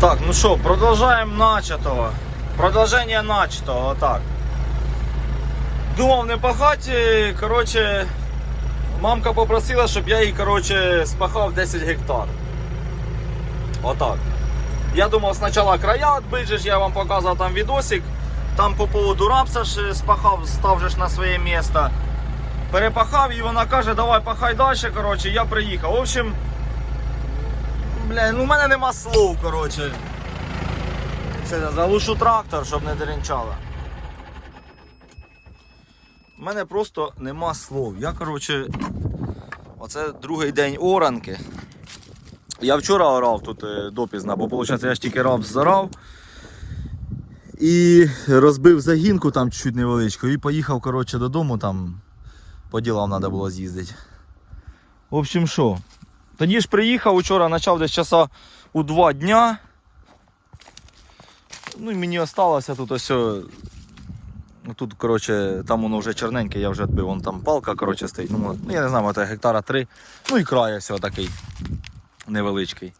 Так, ну що, продовжаємо начатого. Продовження начатого, отак. Думав не пахати, коротше, мамка попросила, щоб я їй, коротше, спахав 10 гектар. Отак. Я думав спочатку края відбити, я вам показував там відосик. Там по поводу рапса ж спахав, став же ж на своє місце. Перепахав і вона каже, давай пахай далі, коротше, я приїхав. В общем, бля, ну в мене нема слов, коротше. Все, залушу трактор, щоб не деренчало. У мене просто нема слов. Я, коротше, оце другий день оранки. Я вчора орав тут е, допізно, бо виходить, я ж тільки рапс зарав. І розбив загінку там чуть невеличку і поїхав коротше, додому там по ділам треба було з'їздити. В общем, що? Тоді ж приїхав вчора, почав десь часа у два дня. Ну і мені залишилося тут ось. ну, Тут, коротше, там воно вже чорненьке, я вже відбив, вон там палка, коротше, стоїть. Ну, ну, я не знаю, це гектара три. Ну і край ось такий невеличкий.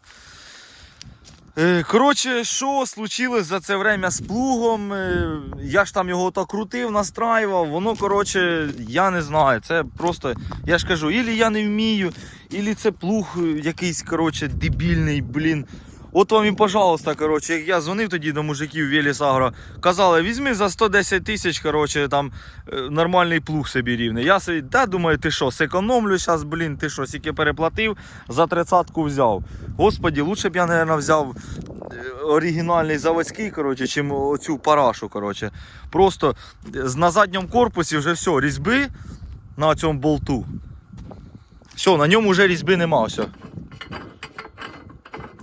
Е, Коротше, що случилось за це время з плугом? Е, Я ж там його так крутив, настраював. Воно, коротше, я не знаю. Це просто, я ж кажу, ілі я не вмію, ілі це плуг якийсь, коротше, дебільний, блін. От вам і, пожалуйста, коротше, як я дзвонив тоді до мужиків Веліс Агро, казали, візьми за 110 тисяч, коротше, там е, нормальний плуг собі рівний. Я собі, да, думаю, ти що, зекономлю зараз, блін, ти що, скільки переплатив, за тридцятку взяв. Господі, лучше б я, мабуть, взяв е, оригінальний заводський, коротше, чим оцю парашу, коротше. Просто е, на задньому корпусі вже все, різьби на цьому болту. Все, на ньому вже різьби нема, все.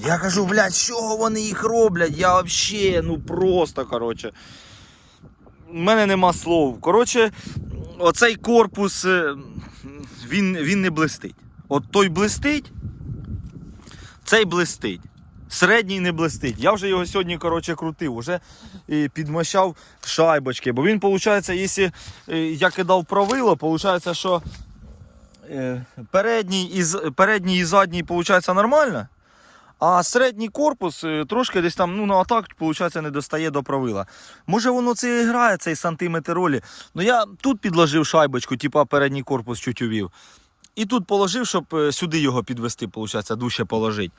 Я кажу, блядь, чого вони їх роблять? Я вообще, ну просто, коротше. У мене нема слов. Коротше, оцей корпус, е, він, він не блистить. От той блистить, цей блистить. Середній не блистить. Я вже його сьогодні коротше, крутив, вже підмощав шайбочки. Бо він, виходить, якщо е, я кидав правило, виходить, що е, передній і, передній і задній виходить нормально. А середній корпус е, трошки десь там, ну на атак, виходить, не достає до правила. Може воно це і грає, цей сантиметр ролі. Ну я тут підложив шайбочку, типа передній корпус чуть увів. І тут положив, щоб е, сюди його підвести, виходить, дужче положити.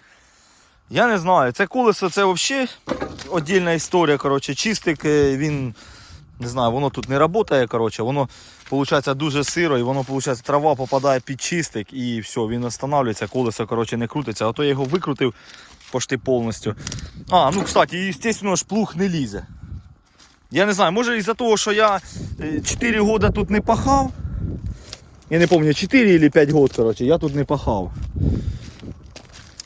Я не знаю, це колесо це взагалі віддільна історія. Коротше, чистик, е, він не знаю, воно тут не працює, коротше, воно виходить дуже сиро, і воно виходить, трава попадає під чистик і все, він встановлюється, колесо коротше, не крутиться. А то я його викрутив почти повністю. А, ну кстати, і, звісно ж плуг не лізе. Я не знаю, може із-за того, що я 4 роки тут не пахав. Я не пам'ятаю, 4 чи 5 років, коротше, я тут не пахав.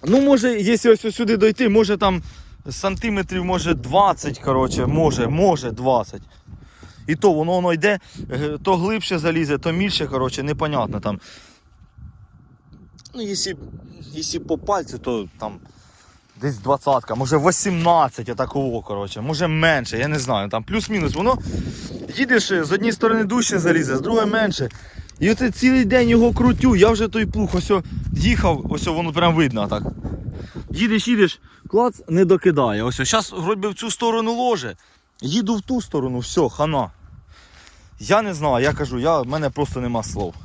Ну, може, якщо ось сюди дойти, може там сантиметрів, може 20, коротше, може, може 20. І то воно воно йде, е, то глибше залізе, то більше, коротше, непонятно там. Ну, якщо, якщо по пальцю, то там десь 20, може 18 отакого, коротше, може менше, я не знаю. Там плюс-мінус. Воно їдеш е, з однієї сторони дужче залізе, з другої менше. І оце цілий день його крутю, я вже той плуг ось їхав, ось воно прям видно так. Їдеш, їдеш, клац не докидає. Ось зараз вроді в цю сторону ложе. Їду в ту сторону, все, хана. Я не знаю, я кажу, я, в мене просто нема слов.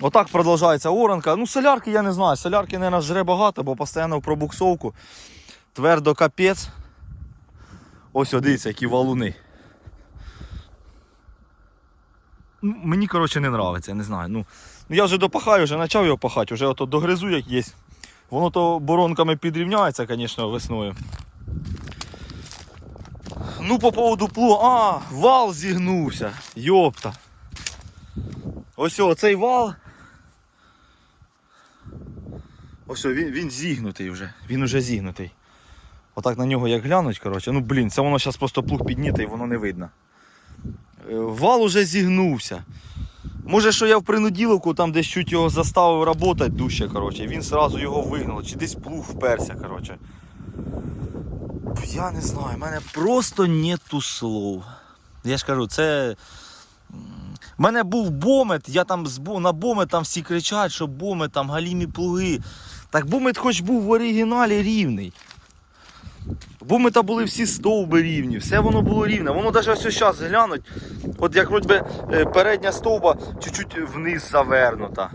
Отак продовжується оранка. Ну, солярки я не знаю. Солярки, мабуть, жре багато, бо постійно в пробуксовку. Твердо капець. Ось о, дивіться, які валуни. Ну, мені, коротше, не подобається, не знаю. Ну, ну, я вже допахаю, вже почав його пахати, вже ото догризу як є. Воно то боронками підрівняється, звісно, весною. Ну, по поводу плуга. А, вал зігнувся. Йопта. Ось о, цей вал. Ось він, він зігнутий вже. Він вже зігнутий. Отак на нього як глянуть, коротше. Ну блін, це воно зараз просто плуг підніте і воно не видно. Е, Вал уже зігнувся. Може, що я в принуділовку там десь чуть його заставив працювати дужче, коротше. Він одразу його вигнав, чи десь плуг вперся, коротше. Я не знаю, в мене просто нету слов. Я ж кажу, це. У мене був бомет, я там на бомет там всі кричать, що бомет, там галімі плуги. Так бумит хоч був в оригіналі рівний. Бумита були всі стовби рівні, все воно було рівне. Воно навіть ось зараз глянуть, от як би е, передня стовба чуть-чуть вниз завернута.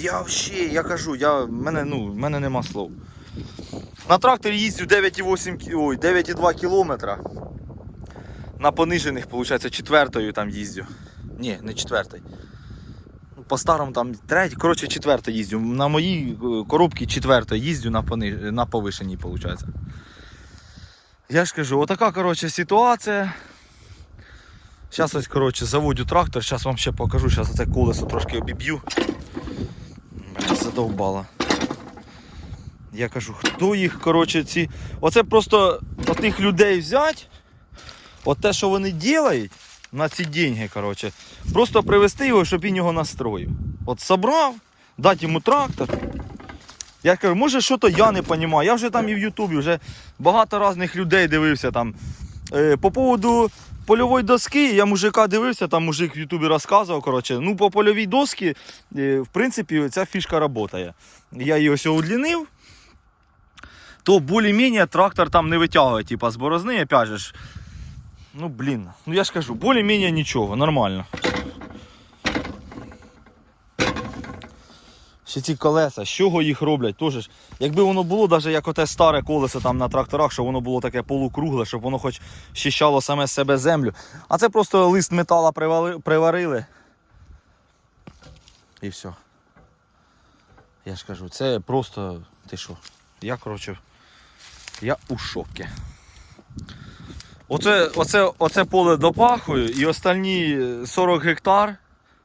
Я взагалі, я кажу, я, мене, ну, в мене нема слов. На тракторі їздю 9,8 ой, 9,2 кілометра. На понижених, виходить, четвертою там їздю. Ні, не четвертою. Ну, По старому там третій, коротше, четвертою їздю. На моїй е, коробці четвертою їздю на, пониж... на повишеній, виходить. Я ж кажу, отака, коротше, ситуація. Зараз ось, коротше, заводю трактор, зараз вам ще покажу, зараз це колесо трошки обіб'ю. Задовбало. Я кажу, хто їх, коротше, ці. Оце просто отих людей взяти, от те, що вони роблять на ці деньги, коротше, просто привезти його, щоб він його настроїв. От собрав, дати йому трактор. Я кажу, може, що то я не розумію. Я вже там і в Ютубі вже багато різних людей дивився там. Е, по поводу польової доски, я мужика дивився, там мужик в Ютубі розказував. Коротше, ну по польовій доскі, е, в принципі, ця фішка працює. Я її ось удлінив, то більш-менш трактор там не витягує, типа з борозни, опять же. Ну блін, ну я ж кажу, більш-менш нічого, нормально. Ще ці колеса, з чого їх роблять? Тоже ж, якби воно було навіть як оте старе колесо там на тракторах, щоб воно було таке полукругле, щоб воно хоч щищало саме з себе землю. А це просто лист метала приварили. І все. Я ж кажу, це просто. Ти що? Я, коротше, я у шокі. Оце, оце, оце поле допахую і останні 40 гектар.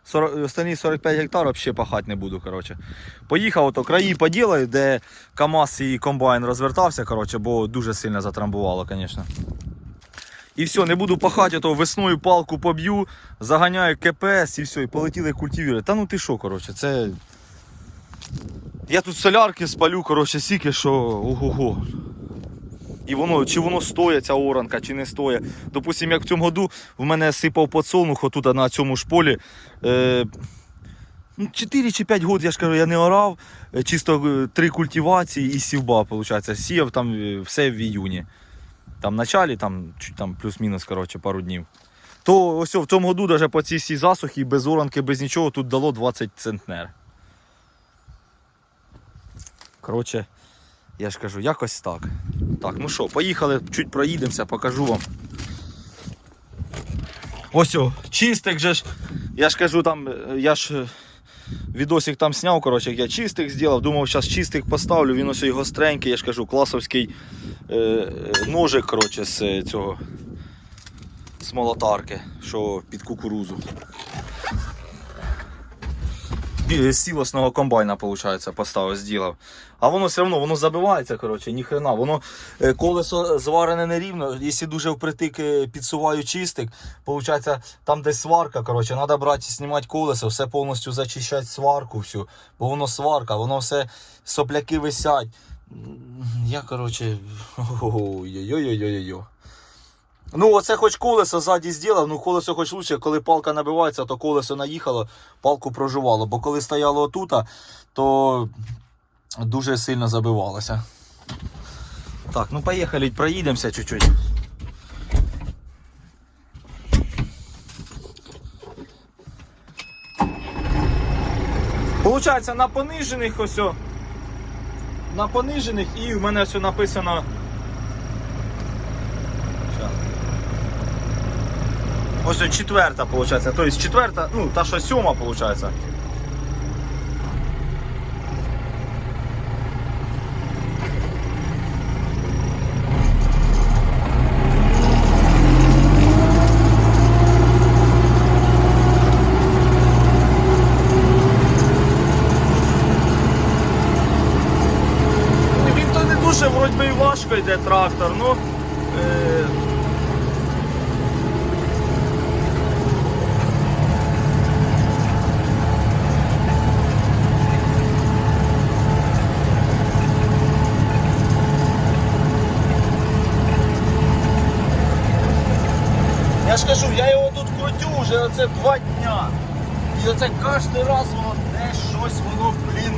40, останні 45 гектар взагалі пахати не буду. Коротше. Поїхав, ото краї поділаю, де КАМАЗ і комбайн розвертався, коротше, бо дуже сильно затрамбувало, звісно. І все, не буду пахати, то весною палку поб'ю, заганяю КПС і все, і полетіли культивіри. Та ну ти що, коротше, це. Я тут солярки спалю, коротше, сіки, що ого-го. І воно, чи воно стоїть, ця оранка, чи не стоїть. Допустим, як в цьому году в мене сипав подсолнух отут на цьому ж полі. Е, ну, 4 чи 5 років, я ж кажу, я не орав. Е, Чисто е, три культивації і сівба, виходить. Сіяв там е, все в іюні. Там в началі, там, там плюс-мінус, коротше, пару днів. То ось в цьому году даже по цій всій засухі, без оранки, без нічого, тут дало 20 центнер. Коротше, я ж кажу, якось так. Так, ну що, поїхали, чуть проїдемося, покажу вам. Ось о, чистик же ж. Я ж кажу, там, я ж е, відосик там зняв, коротше, я чистик зробив. Думав, зараз чистик поставлю, він ось гостренький, я ж кажу, класовський е, е, ножик, коротше, з е, цього з молотарки, що під кукурузу. З сілосного комбайна, виходить, поставив, зробив. А воно все одно воно забивається, коротше, ніхрена. Воно е, колесо зварене нерівно. Якщо дуже впритик е, підсуваю чистик, виходить, там десь сварка, коротше, треба брати, знімати колесо, все повністю зачищати сварку всю, бо воно сварка, воно все сопляки висять. Я, коротше, ой-ой-ой-ой-ой. Ну, оце хоч колесо ззаді зробив, ну колесо хоч лучше, коли палка набивається, то колесо наїхало, палку проживало. Бо коли стояло отута, то дуже сильно забивалося. Так, ну поїхали, проїдемося чуть-чуть. Получається на понижених ось. На понижених і в мене все написано. Ось о, четверта, виходить. Тобто четверта, ну, та що сьома, виходить. Він то не дуже вроді важко йде трактор, ну. Кажу, я його тут крутю вже оце два дня. І оце кожен раз воно десь щось воно, блін,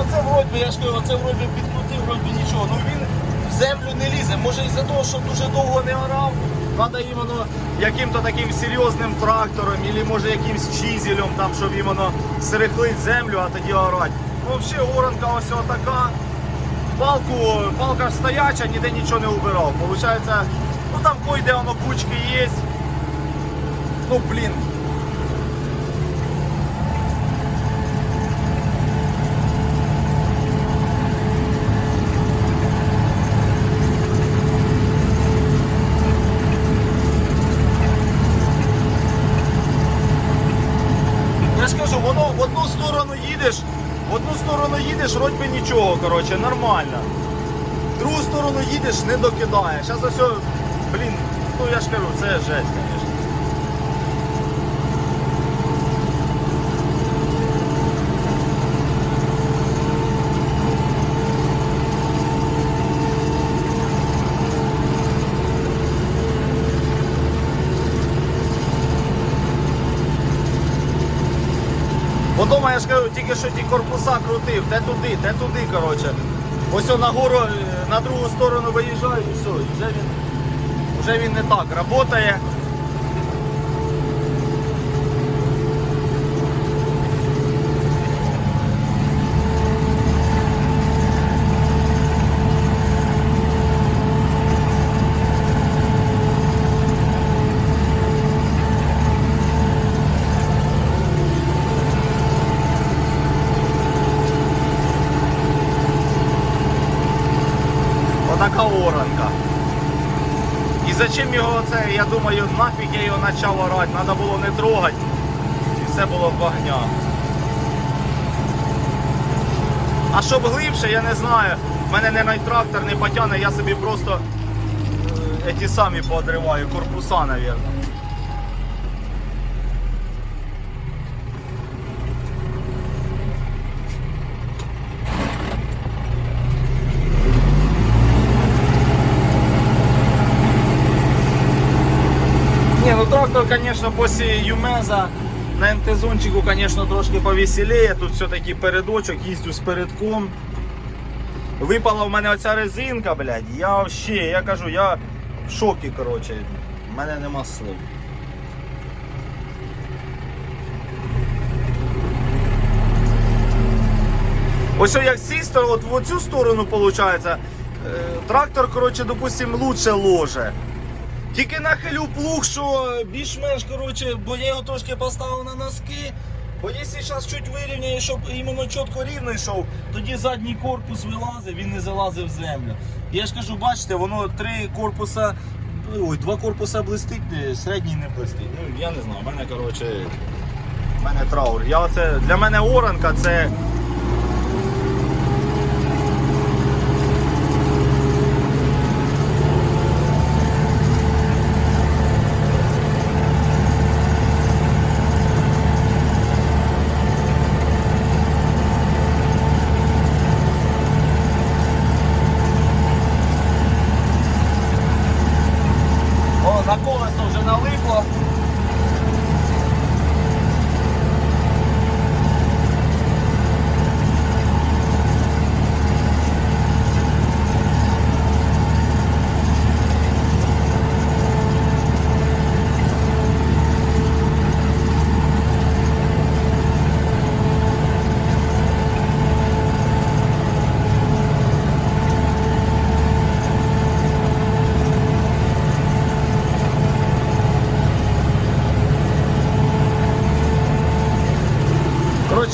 оце вроді, я ж кажу, оце вроді підкрутив, вроді нічого. Ну він в землю не лізе. Може із-за того, що дуже довго не орав. Треба іменно яким-то таким серйозним трактором, або може якимсь чизелем, там, щоб іменно срихлить землю, а тоді орати. Ну, взагалі оранка ось така. Палку, палка стояча, ніде нічого не убирав. Получається, ну там кое-де воно кучки є. Ну блін. Я ж кажу, воно в одну сторону їдеш, в одну сторону їдеш, вроді би нічого, коротше, нормально. В другу сторону їдеш, не докидає. Зараз ось, блін, ну я ж кажу, це жесть, звісно. Потім я ж кажу, тільки що ті корпуса крутив, де туди, де туди, коротше. Ось он нагору, е, на другу сторону виїжджаю і все, і вже він, вже він не так працює. Отака оранка. І його це, я думаю, нафіг я його почав орати, треба було не трогати. І все було в вогня. А щоб глибше, я не знаю. Мене не трактор не потягне, я собі просто е, ті самі поодриваю, корпуса, мабуть. Не, ну трактор, конечно, после Юмеза на МТ-зончику, конечно, трошки повеселее. Тут все-таки передочок, їздю з передком. Випала в мене оця резинка, блядь. Я вообще, я кажу, я в шокі, короче. В мене нема слов. Ось як цієї от в цю сторону, виходить, трактор, короче, допустим, лучше ложе. Тільки нахилю плуг, що більш-менш, коротше, бо я його трошки поставив на носки. Бо якщо зараз чуть вирівняє, щоб іменно чітко рівно йшов, тоді задній корпус вилазив, він не залазив в землю. Я ж кажу, бачите, воно три корпуса, ой, два корпуса блистить, е, середній не блистить. Ну, я не знаю, в мене, коротше, в мене траур. Я оце, для мене оранка це. О, на колесо вже налипло.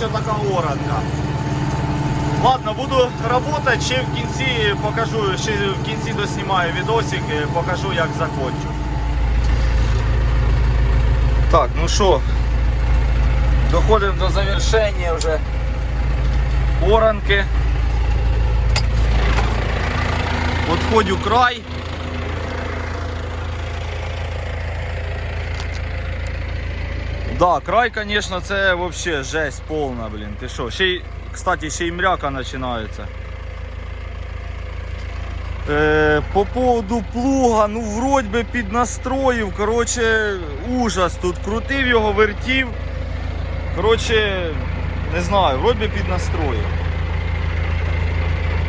Коротше, така оранка. Ладно, буду працювати, ще в кінці покажу, ще в кінці доснімаю відосик, покажу як закончу. Так, ну що, доходимо до завершення вже оранки. Подходю край. Да, край, конечно, це вообще жесть полна, блін. Ти що? Ще кстати, ще й мряка починається. Е, по поводу плуга, ну вроді би піднастроїв, коротше, ужас. Тут крутив його, вертів. Коротше, не знаю, вроді би піднастроїв.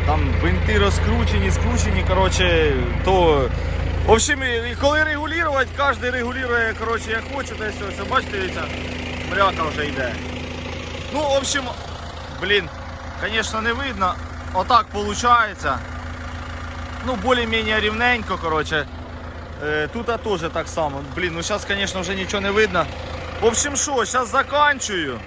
там винти розкручені, скручені, коротше, то. В общем, коли регулювати, кожен регулює, коротше, як хоче, десь ось, бачите, дивіться, мряка вже йде. Ну, в общем, блін, звісно, не видно. Отак виходить. Ну, більш-менш рівненько, коротше. Е, Тут теж так само. Блін, ну зараз, звісно, вже нічого не видно. В общем, що, зараз заканчую.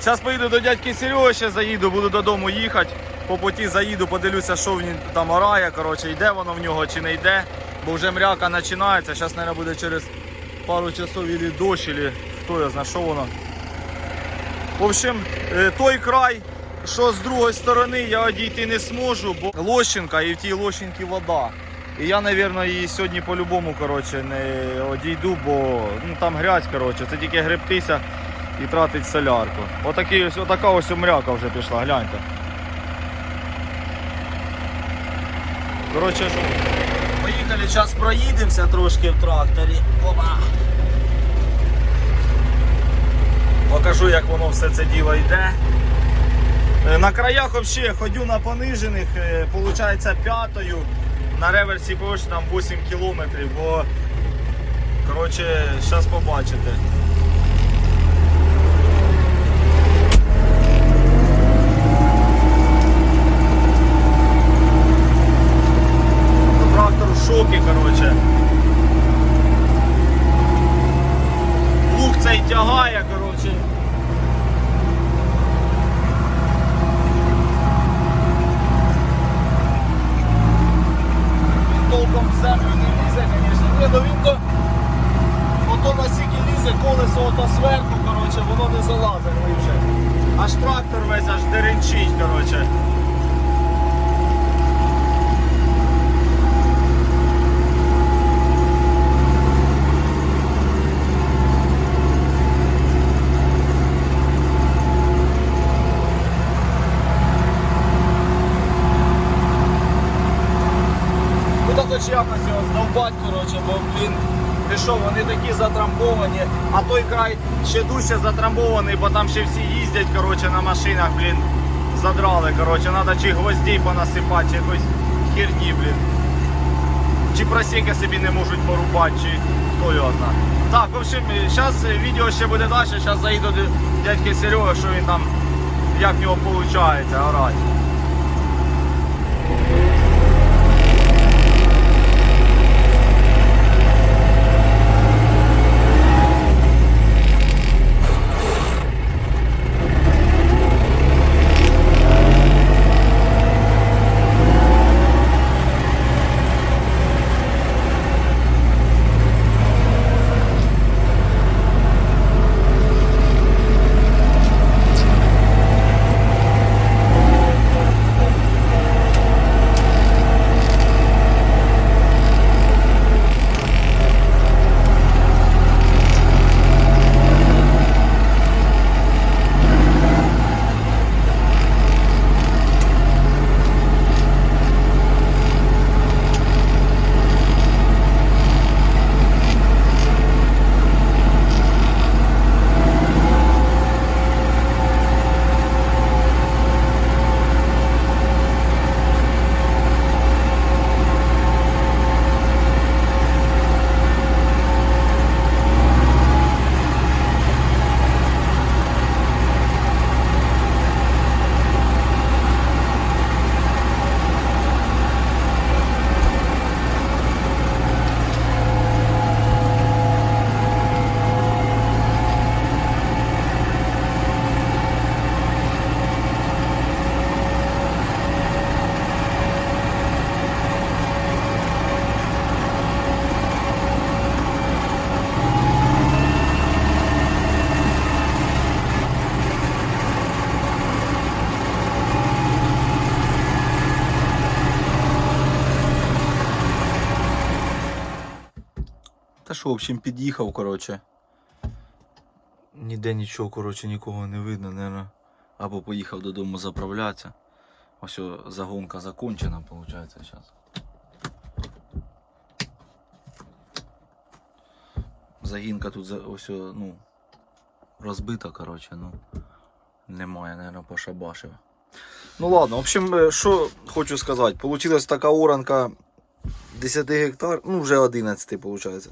Зараз поїду до дядьки Сереги, ще заїду, буду додому їхати. По путі заїду, подивлюся, що він там орає, коротше, йде воно в нього чи не йде. Бо вже мряка починається. Зараз, мабуть, буде через пару часов ілі дощ, ілі хто я знає, що воно. В общем, е, той край, що з другої сторони, я одійти не зможу, бо лощинка і в тій лощинці вода. І я, мабуть, її сьогодні по-любому коротше, не одійду, бо ну, там грязь, коротше, це тільки гребтися і тратить солярку. Отакий ось, отака ось мряка вже пішла, гляньте. Коротше, що? Поїхали, зараз проїдемося трошки в тракторі. Опа! Покажу, як воно все це діло йде. Е, На краях взагалі ходю на понижених, виходить п'ятою. На реверсі пош там 8 кілометрів, бо коротше, зараз побачите. В коротше. Лук цей тягає, коротше. Він толком в землю не лізе, звісно. Ні, ну він то ото настільки лізе, колесо ото зверху, коротше, воно не залазить вже. Аж трактор весь аж деренчить, коротше. Ну так хоч якось його здовбать, коротше, бо блін, ти що, вони такі затрамбовані, а той край ще дужче затрамбований, бо там ще всі їздять коротше, на машинах, блін, задрали. Коротше, треба чи гвоздей понасипати, чи якоїсь херні, блін. Чи просіки собі не можуть порубати, чи хто його знає. Так, в общем, зараз відео ще буде далі, зараз заїду до дядьки Сереги, що він там, як в нього виходить орати. В общем, під'їхав, коротше. Ніде нічого, коротше, нікого не видно, наверное. Або поїхав додому заправлятися. Ось загонка закончена, виходить, зараз. Загінка тут ось, ну, розбита, коротше, ну. Немає, наверное, пошабашив. Ну ладно, в общем, е, що хочу сказати. Получилась така оранка 10 гектар, ну вже 11 виходить.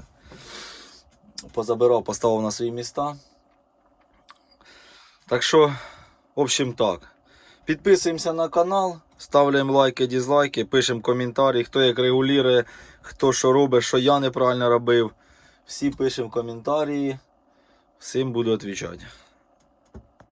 Позабирав, поставив на свої міста. Так що, в общем, так. Підписуємося на канал, ставляємо лайки, дізлайки, пишемо коментарі, хто як регулює, хто що робить, що я неправильно робив. Всі пишемо коментарі. Всім буду відповідати.